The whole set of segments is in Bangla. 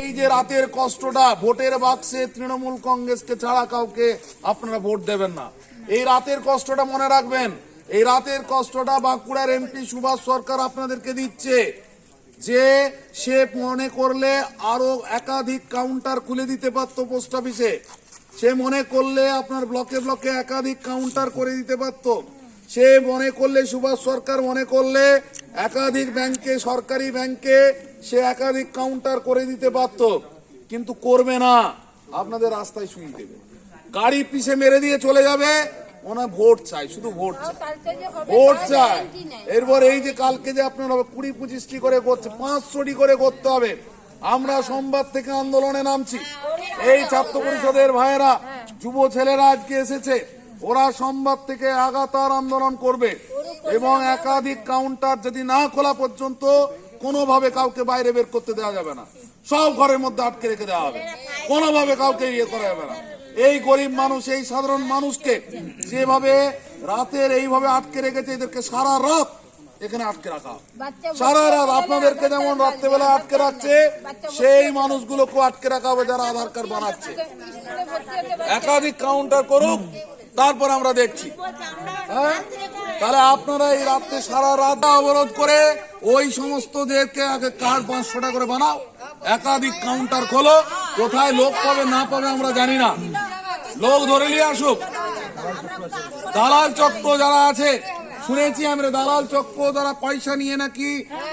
এই যে রাতের কষ্টটা, ভোটের বাক্সে তৃণমূল কংগ্রেসকে ছাড়া কাউকে আপনারা ভোট দেবেন না। এই রাতের কষ্টটা মনে রাখবেন। এই রাতের কষ্টটা বাঁকুড়ার এমপি সুভাষ সরকার আপনাদেরকে দিচ্ছে। যে সে মনে করলে আরও একাধিক কাউন্টার খুলে দিতে পারতো পোস্ট অফিসে সে মনে করলে আপনার ব্লকে ব্লকে একাধিক কাউন্টার করে দিতে পারতো। সে মনে করলে সুভাষ সরকার মনে করলে একাধিক ব্যাংকে সরকারি ব্যাংকে সে একাধিক কাউন্টার করে দিতে পারতো। কিন্তু করবে না। আপনাদের রাস্তায় শুয়ে দেবে। গাড়ি পিছে মেরে দিয়ে চলে যাবে। ওনা ভোট চাই শুধু ভোট চাই। ভোট চাই। এরপর এই যে কালকে যে আপনারা কুড়ি পঁচিশটি করে করছে পাঁচশোটি করে করতে হবে, আমরা সোমবার থেকে আন্দোলনে নামছি। এই ছাত্র পরিষদের ভাইয়েরা, যুব ছেলেরা আজকে এসেছে, ওরা সোমবার থেকে আগাতার আন্দোলন করবে এবং একাধিক কাউন্টার যদি না খোলা পর্যন্ত, কোনোভাবে কাউকে বাইরে বের করতে দেওয়া যাবে না। সব ঘরের মধ্যে আটকে রেখে দেওয়া হবে। কোনোভাবে কাউকে ইয়ে করা যাবে না। এই গরিব মানুষ, এই সাধারণ মানুষকে যেভাবে রাতের এইভাবে আটকে রেখেছে, এদেরকে সারা রাত এখানে আটকে রাখা। সারা রাত আপনাদেরকে যেমন রাত্রেবেলা আটকে রাখছে সেই মানুষগুলোকে আটকে রাখা হবে যারা আধার কার্ড বানাচ্ছে। একাধিক কাউন্টার করুক তারপর আমরা দেখছি। হ্যাঁ? তাহলে আপনারা এই রাত্রে সারা রাত অবরোধ করে ওই সমস্তদেরকে আগে কার্ড পাঁচশো টাকা করে বানাও একাধিক কাউন্টার খোলো কোথায় লোক পাবে না পাবে আমরা জানি না। লোক ধরে নিয়ে আসুক। দালাল চক্র যারা আছে শুনেছি আমরা দালাল চক্র যারা পয়সা নিয়ে নাকি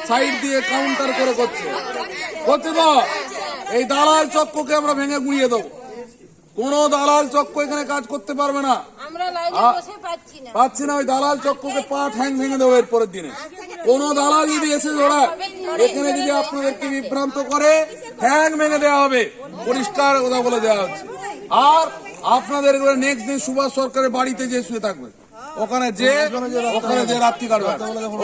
সাইড দিয়ে কাউন্টার করে করছে। করছে তো? এই দালাল চক্রকে আমরা ভেঙে গুঁড়িয়ে দেবো। কোন দালাল চক্র এখানে কাজ করতে পারবে না। পাচ্ছি না। ওই দালাল চক্রকে পা ঠ্যাং ভেঙে দেবো এর পরের দিনে। কোন দালাল যদি এসে জোড়ায় এখানে যদি আপনাদেরকে বিভ্রান্ত করে ঠ্যাং ভেঙে দেওয়া হবে পরিষ্কার কথা বলে দেওয়া হচ্ছে। আর আপনাদের নেক্সট দিন সুভাষ সরকারের বাড়িতে যে শুয়ে থাকবে। ওখানে যে ওখানে যে রাত্রি কাটবেন।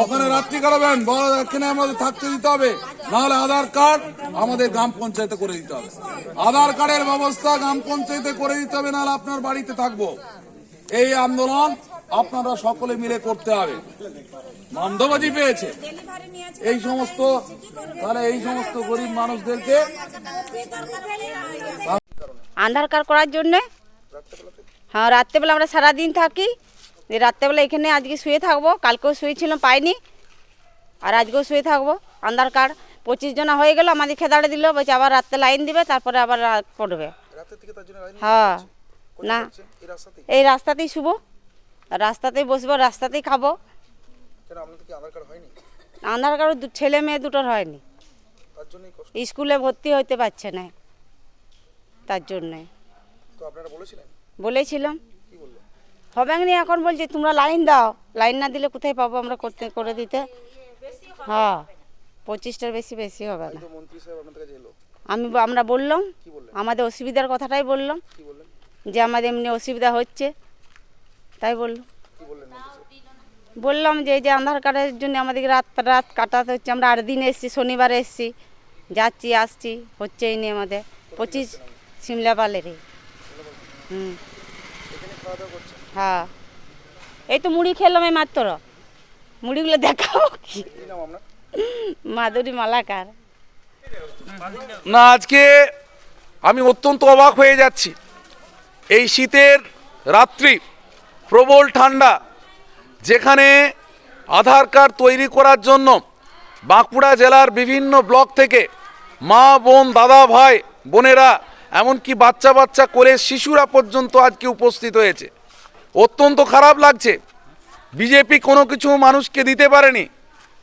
ওখানে রাত্রি কাটাবেন। বড় এখানে আমাদের থাকতে দিতে হবে। নাহলে আধার কার্ড আমাদের গ্রাম পঞ্চায়েতে করে দিতে হবে। আধার কার্ডের ব্যবস্থা গ্রাম পঞ্চায়েতে করে দিতে হবে নাহলে আপনার বাড়িতে থাকব। এই আন্দোলন আপনারা সকলে মিলে করতে হবে। মন্দবাজি পেয়েছে। এই সমস্ত তাহলে এই সমস্ত গরিব মানুষদেরকে আধার কার্ড করার জন্যে হ্যাঁ রাত্রেবেলা আমরা সারাদিন থাকি। রাত্রেবেলা এখানে আজকে শুয়ে থাকব কালকেও শুয়েছিলাম পাইনি আর আজকেও শুয়ে থাকব। আধার কার্ড পঁচিশ জনা হয়ে গেল আমাদের খেদাড়ে দিল বলছে আবার রাত্রে লাইন দিবে তারপরে আবার রাত পড়বে। হ্যাঁ। না। এই রাস্তাতেই? শুভ রাস্তাতেই বসবো রাস্তাতেই খাব। আধার কার্ড ছেলে মেয়ে দুটোর হয়নি। স্কুলে ভর্তি হতে পারছে না। তার জন্যে। বলেছিলাম। কি হবে না? এখন বলছে তোমরা লাইন দাও। লাইন না দিলে কোথায় পাবো আমরা করতে করে দিতে? হ্যাঁ পঁচিশটার বেশি বেশি হবে না। আমি আমরা বললাম আমাদের অসুবিধার কথাটাই বললাম। যে আমাদের এমনি অসুবিধা হচ্ছে তাই বলল। বললাম যে এই যে আধার কার্ডের জন্য আমাদেরকে রাত রাত কাটাতে হচ্ছে আমরা আট দিন এসেছি শনিবার এসেছি যাচ্ছি আসছি হচ্ছেই নি আমাদের। পঁচিশ সিমলা পালেরই। হুম এখানে খাওয়া দাওয়া করছেন হ্যাঁ। এই তো মুড়ি খেলাম এই মাত্র। মুড়িগুলো দেখাও কি? মাধুরী মালাকার। না আজকে আমি অত্যন্ত অবাক হয়ে যাচ্ছি। এই শীতের রাত্রি প্রবল ঠান্ডা যেখানে আধার কার্ড তৈরি করার জন্য বাঁকুড়া জেলার বিভিন্ন ব্লক থেকে মা বোন দাদা ভাই বোনেরা এমনকি বাচ্চা বাচ্চা করে শিশুরা পর্যন্ত আজকে উপস্থিত হয়েছে। অত্যন্ত খারাপ লাগছে। বিজেপি কোনো কিছু মানুষকে দিতে পারেনি।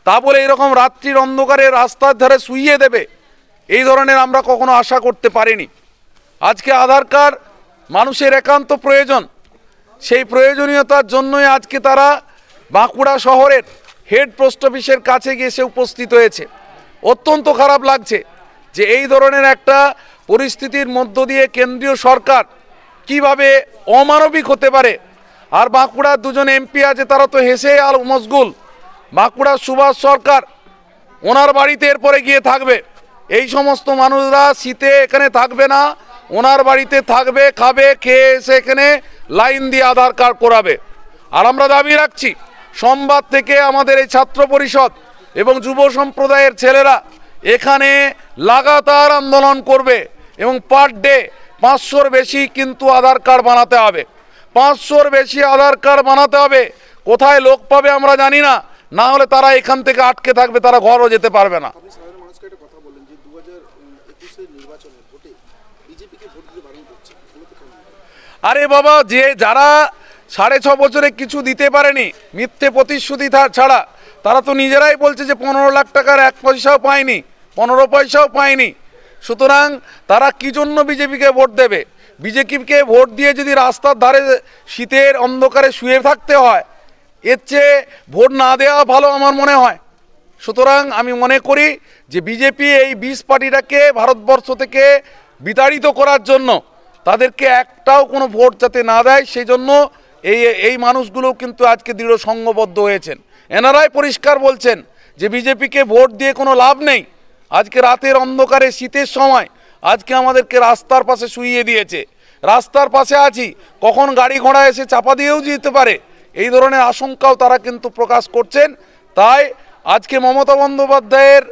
তা বলে এরকম রাত্রির অন্ধকারে রাস্তার ধারে শুইয়ে দেবে, এই ধরনের আমরা কখনো আশা করতে পারিনি। আজকে আধার কার্ড মানুষের একান্ত প্রয়োজন। সেই প্রয়োজনীয়তার জন্যই আজকে তারা বাঁকুড়া শহরের হেড পোস্ট অফিসের কাছে গিয়ে সে উপস্থিত হয়েছে। অত্যন্ত খারাপ লাগছে যে এই ধরনের একটা পরিস্থিতির মধ্য দিয়ে কেন্দ্রীয় সরকার কীভাবে অমানবিক হতে পারে? আর বাঁকুড়ার দুজন এমপি আছে, তারা তো হেসে আর মশগুল। বাঁকুড়ার সুভাষ সরকার ওনার বাড়িতে এরপরে গিয়ে থাকবে। এই সমস্ত মানুষরা শীতে এখানে থাকবে না, ওনার বাড়িতে থাকবে, খাবে, খেয়ে এসে এখানে লাইন দিয়ে আধার কার্ড করাবে। আর আমরা দাবি রাখছি, সোমবার থেকে আমাদের এই ছাত্র পরিষদ এবং যুব সম্প্রদায়ের ছেলেরা এখানে লাগাতার আন্দোলন করবে। এবং পার ডে পাঁচশোর বেশি কিন্তু আধার কার্ড বানাতে হবে। পাঁচশোর বেশি আধার কার্ড বানাতে হবে। কোথায় লোক পাবে আমরা জানি না। না হলে তারা এখান থেকে আটকে থাকবে তারা ঘরও যেতে পারবে না। আরে বাবা যে যারা সাড়ে ছ বছরে কিছু দিতে পারেনি মিথ্যে প্রতিশ্রুতি ছাড়া তারা তো নিজেরাই বলছে যে পনেরো লাখ টাকার এক পয়সাও পায়নি পনেরো পয়সাও পায়নি। সুতরাং তারা কি জন্য বিজেপিকে ভোট দেবে? বিজেপিকে ভোট দিয়ে যদি রাস্তার ধারে শীতের অন্ধকারে শুয়ে থাকতে হয়, এর চেয়ে ভোট না দেওয়া ভালো আমার মনে হয়। সুতরাং আমি মনে করি যে বিজেপি এই বিশ পার্টিটাকে ভারতবর্ষ থেকে বিতাড়িত করার জন্য তাদেরকে একটাও কোনো ভোট যাতে না দেয় সেই জন্য এই এই মানুষগুলো কিন্তু আজকে দৃঢ় সঙ্গবদ্ধ হয়েছেন। এনারাই পরিষ্কার বলছেন যে বিজেপিকে ভোট দিয়ে কোনো লাভ নেই। আজকে রাতের অন্ধকারে শীতের সময় আজকে আমাদেরকে রাস্তার পাশে শুইয়ে দিয়েছে। রাস্তার পাশে আছি, কখন গাড়ি ঘোড়া এসে চাপা দিয়েও যেতে পারে? এই ধরনের আশঙ্কাও তারা কিন্তু প্রকাশ করছেন। তাই আজকে মমতা বন্দ্যোপাধ্যায়ের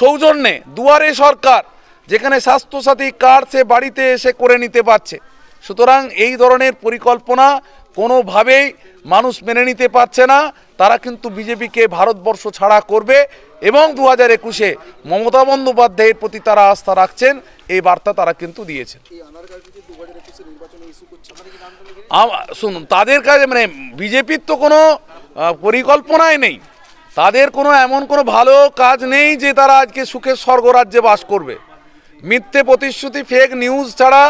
সৌজন্যে দুয়ারে সরকার, যেখানে স্বাস্থ্যসাথী কার্ড সে বাড়িতে এসে করে নিতে পারছে। সুতরাং এই ধরনের পরিকল্পনা কোনোভাবেই মানুষ মেনে নিতে পারছে না। তারা কিন্তু বিজেপিকে ভারতবর্ষ ছাড়া করবে। এবং দু হাজার একুশে মমতা বন্দ্যোপাধ্যায়ের প্রতি তারা আস্থা রাখছেন এই বার্তা তারা কিন্তু দিয়েছেন। শুনুন তাদের কাছে মানে বিজেপির তো কোনো পরিকল্পনাই নেই। তাদের কোনো এমন কোনো ভালো কাজ নেই যে তারা আজকে সুখের স্বর্গরাজ্যে বাস করবে। মিথ্যে প্রতিশ্রুতি ফেক নিউজ ছাড়া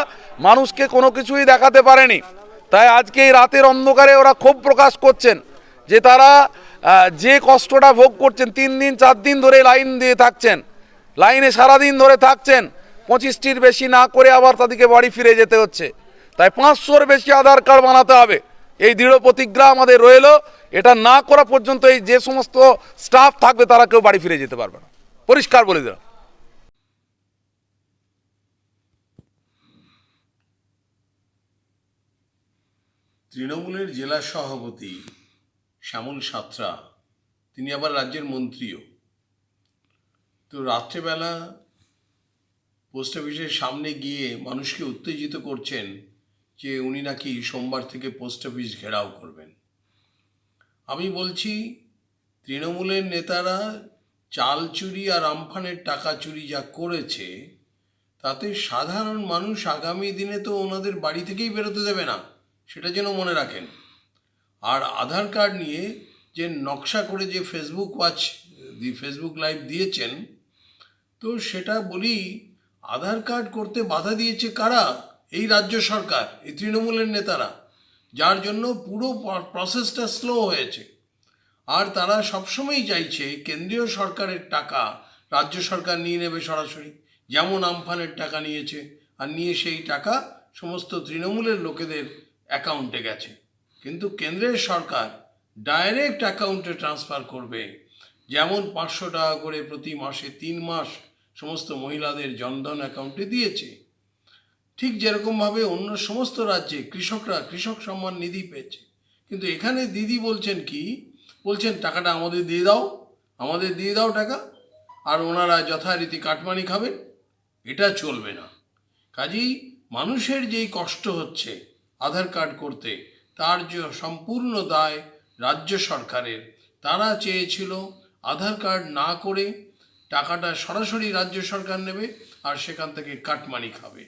মানুষকে কোনো কিছুই দেখাতে পারেনি। তাই আজকে এই রাতের অন্ধকারে ওরা ক্ষোভ প্রকাশ করছেন যে তারা যে কষ্টটা ভোগ করছেন, তিন দিন, চার দিন ধরে লাইন দিয়ে থাকছেন। লাইনে সারাদিন ধরে থাকছেন। পঁচিশটির বেশি না করে আবার তাদেরকে বাড়ি ফিরে যেতে হচ্ছে। তাই পাঁচশোর বেশি আধার কার্ড বানাতে হবে। এই দৃঢ় প্রতিজ্ঞা আমাদের রইল। এটা না করা পর্যন্ত এই যে সমস্ত স্টাফ থাকবে, তারা কেউ বাড়ি ফিরে যেতে পারবে না। পরিষ্কার বলে দিলাম। তৃণমূলের জেলা সভাপতি শ্যামল সাঁতরা। তিনি আবার রাজ্যের মন্ত্রীও। তো রাত্রেবেলা পোস্ট অফিসের সামনে গিয়ে মানুষকে উত্তেজিত করছেন যে উনি নাকি সোমবার থেকে পোস্ট অফিস ঘেরাও করবেন। আমি বলছি, তৃণমূলের নেতারা চাল চুরি আর আমফানের টাকা চুরি যা করেছে, তাতে সাধারণ মানুষ আগামী দিনে তো ওনাদের বাড়ি থেকেই বেরোতে দেবে না, সেটা যেন মনে রাখেন। আর আধার কার্ড নিয়ে যে নকশা করে যে Facebook watch the Facebook live দিয়েছেন, তো সেটা বলি আধার কার্ড করতে বাধা দিয়েছে কারা? এই রাজ্য সরকার, এই তৃণমূলের নেতারা, যার জন্য পুরো প্রসেসটা স্লো হয়েছে। আর তারা সবসময়ই চাইছে কেন্দ্রীয় সরকারের টাকা রাজ্য সরকার নিয়ে নেবে সরাসরি। যেমন আমফানের টাকা নিয়েছে, আর নিয়ে সেই টাকা সমস্ত তৃণমূলের লোকেদের অ্যাকাউন্টে গেছে। কিন্তু কেন্দ্রের সরকার ডাইরেক্ট অ্যাকাউন্টে ট্রান্সফার করবে। যেমন পাঁচশো টাকা করে প্রতি মাসে তিন মাস সমস্ত মহিলাদের জনধন অ্যাকাউন্টে দিয়েছে। ঠিক যেরকমভাবে অন্য সমস্ত রাজ্যে কৃষকরা কৃষক সম্মান নিধি পেয়েছে। কিন্তু এখানে দিদি বলছেন কি? বলছেন, টাকাটা আমাদের দিয়ে দাও, আমাদের দিয়ে দাও টাকা, আর ওনারা যথারীতি কাটমানি খাবেন। এটা চলবে না। কাজেই মানুষের যেই কষ্ট হচ্ছে আধার কার্ড করতে তার যে সম্পূর্ণ দায় রাজ্য সরকারের। তারা চেয়েছিল আধার কার্ড না করে টাকাটা সরাসরি রাজ্য সরকার নেবে আর সেখান থেকে কাটমানি খাবে।